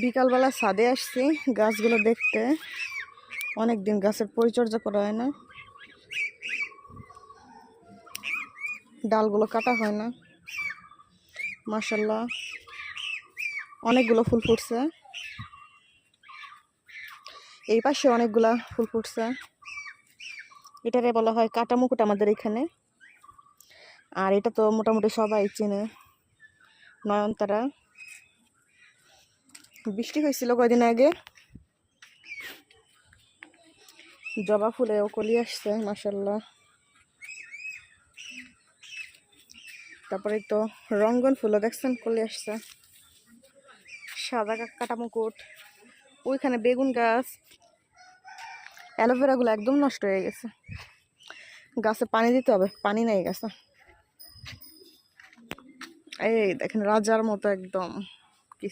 বিকালবেলা ছাদে আসছি গাছগুলো দেখতে। অনেক দিন গাছের পরিচর্যা করা হয় না। ডালগুলো কাটা হয় না। মাসাল্লাহ অনেকগুলো ফুল ফুটছে। এই পাশে অনেকগুলা ফুল ফুটছে। এটারে বলা হয় কাটা মুকুট আমাদের এখানে। আর এটা তো মোটামুটি সবাই চেনে। নয়নতারা। বৃষ্টি হয়েছিল কয়দিন আগে। জবা ফুলেও কলি আসছে মাসাল্লাহ তারপরে তো রঙ্গন ফুলও দেখছেন, কলি আসছে। সাদা কাটা মুকুট ওইখানে বেগুন গাছ। অ্যালোভেরাগুলো একদম নষ্ট হয়ে গেছে। গাছে পানি দিতে হবে, পানি নেই গাছে। এই দেখেন, রাজার মতো একদম। কি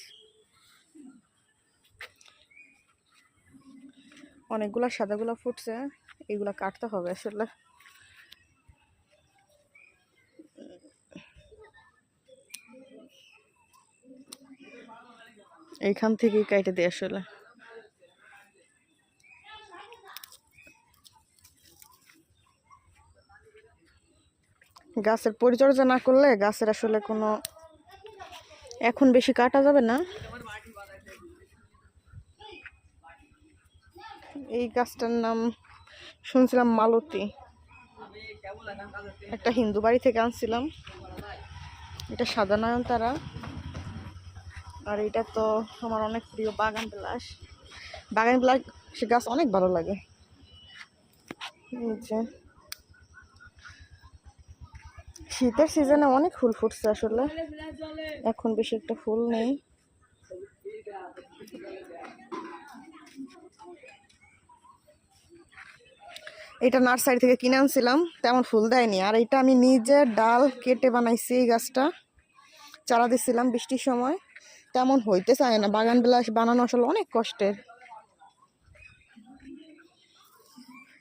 অনেকগুলা সাদাগুলা ফুটছে, এগুলা কাটতে হবে আসলে। এইখান থেকেই কাটে দিয়ে আসলে। গাছের পরিচর্যা না করলে গাছের আসলে কোনো এখন বেশি কাটা যাবে না। এই গাছটার নাম শুনছিলাম মালতী। একটা হিন্দু বাড়ি থেকে আনছিলাম। এটা সাদা নয়নতারা। আর এটা তো আমার অনেক প্রিয় বাগান বিলাস। বাগান বিলাস, সে গাছ অনেক ভালো লাগে। শীতের সিজনে অনেক ফুল ফুটছে আসলে। এখন বেশি একটা ফুল নেই। এটা নার্সারি থেকে কিনে আনছিলাম, তেমন ফুল দেয়নি। আর এটা আমি নিজে ডাল কেটে বানাইছি এই গাছটা। চারা দিছিলাম বৃষ্টির সময়। তেমন হইতে চায় না বাগান বিলাস বানানো আসলে অনেক কষ্টের।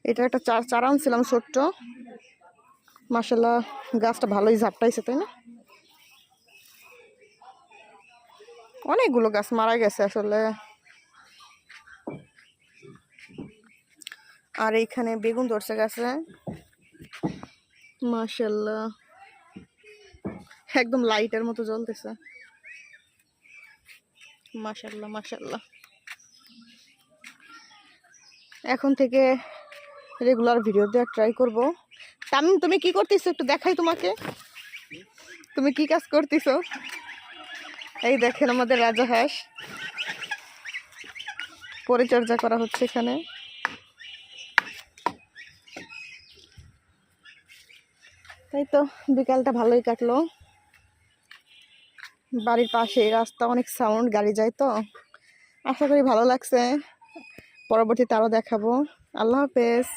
এটা একটা চার চারা আনছিলাম ছোট্ট। মাসাল্লাহ গাছটা ভালোই ঝাপটাইছে, তাই না? অনেকগুলো গাছ মারা গেছে আসলে। আর এইখানে বেগুন ধরছে গাছে। মাশাল্লাহ একদম লাইটের মতো জ্বলতেছে। মাশাল্লাহ মাশাল্লাহ এখন থেকে রেগুলার ভিডিও দেওয়ার ট্রাই করব। তামিম, তুমি কি করতেছো? একটু দেখাই তোমাকে। তুমি কি কাজ করতেছো? এই দেখেন আমাদের রাজা হাঁস পরিচর্যা করা হচ্ছে এখানে। তাই তো বিকালটা ভালোই কাটলো। বাড়ির পাশে রাস্তা অনেক সাউন্ড গাড়ি যায় তো। আশা করি ভালো লাগছে। পরবর্তীতে আরও দেখাবো। আল্লাহ হাফেজ।